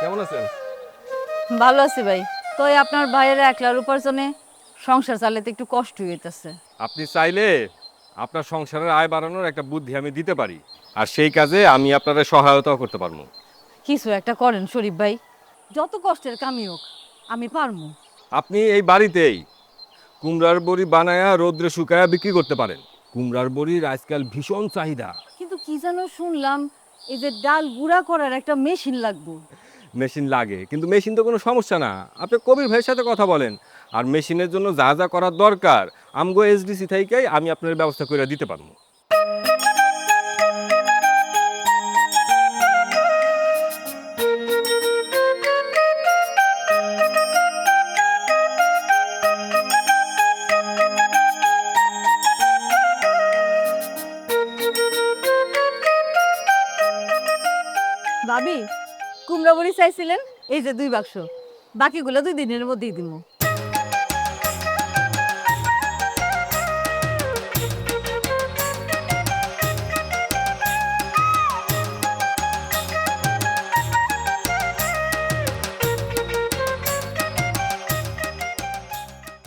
কেমন আছেন? ভালো আছি ভাই। তো আপনার ভাইয়ের একলার উপার্জনে সংসার চালাতে একটু কষ্ট হইতেছে। আপনি চাইলে আপনার সংসারের আয় বাড়ানোর একটা বুদ্ধি আমি দিতে পারি। আর সেই কাজে আমি আপনাদের সহায়তাও করতে পারব। কিছু একটা করেন শরীফ ভাই। যত কষ্টের কামি হোক আমি পারমু আপনি এই বাড়িতেই কুমড়ার বড়ি বানায়া রোদ্রে শুকায়া বিক্রি করতে পারেন। কুমড়ার বড়ির আজকাল ভীষণ চাহিদা। কিন্তু কি যেন শুনলাম এই যে ডাল গুঁড়া করার একটা মেশিন লাগবে। মেশিন লাগে, কিন্তু মেশিন তো কোনো সমস্যা না। আপনি কবির ভাইয়ের সাথে কথা বলেন, আর মেশিনের জন্য যা যা করার দরকার, আমগো এসডিসি থেকেই আমি আপনার ব্যবস্থা করে দিতে পারব। ভাবি কুমড়া বড়ি চাইছিলেন এই যে দুই বাক্স বাকিগুলো দুই দিনের মধ্যেই দিব।